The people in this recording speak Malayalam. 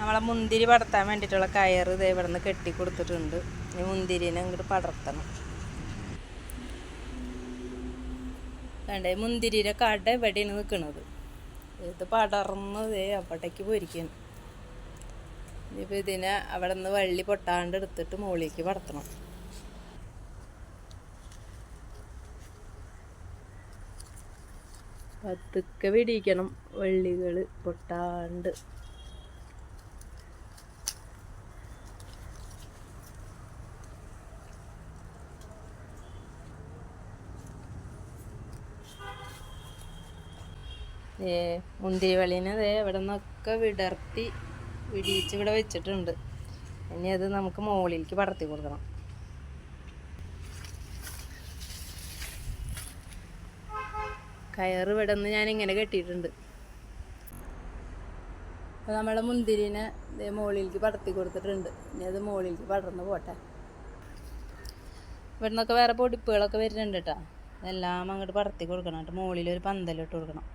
നമ്മളെ മുന്തിരി പടർത്താൻ വേണ്ടിയിട്ടുള്ള കയറ് ഇത് ഇവിടെ നിന്ന് കെട്ടി കൊടുത്തിട്ടുണ്ട്. ഈ മുന്തിരിനെ അങ്ങോട്ട് പടർത്തണം. വേണ്ടേ മുന്തിരിയുടെ കട എവിടെയാണ് നിൽക്കുന്നത്. ഇത് പടർന്ന് അവിടേക്ക് പൊരിക്കണം ഇനിയിപ്പോൾ ഇതിനെ അവിടെ നിന്ന് വള്ളി പൊട്ടാണ്ട് എടുത്തിട്ട് മുകളിലേക്ക് പടർത്തണം. പതുക്കെ പിടിക്കണം വള്ളികൾ പൊട്ടാണ്ട്. ഏ മുന്തിരി എവിടെ ദേ ഇവിടെ നിന്നൊക്കെ വിടർത്തി വിടിയിച്ച് ഇവിടെ വെച്ചിട്ടുണ്ട്. ഇനി അത് നമുക്ക് മുകളിലേക്ക് പടർത്തി കൊടുക്കണം. കയറ് ഇവിടെ നിന്ന് ഞാൻ ഇങ്ങനെ കെട്ടിയിട്ടുണ്ട്. അപ്പോൾ നമ്മളെ മുന്തിരിനെ മുകളിലേക്ക് പടർത്തി കൊടുത്തിട്ടുണ്ട്. ഇനി അത് മുകളിലേക്ക് പടർന്ന് പോട്ടെ. ഇവിടെ നിന്നൊക്കെ വേറെ പൊടിപ്പുകളൊക്കെ വരുന്നുണ്ട് കേട്ടോ. എല്ലാം അങ്ങോട്ട് പടർത്തി കൊടുക്കണം. കേട്ടോ മുകളിൽ ഒരു പന്തലിട്ട് കൊടുക്കണം.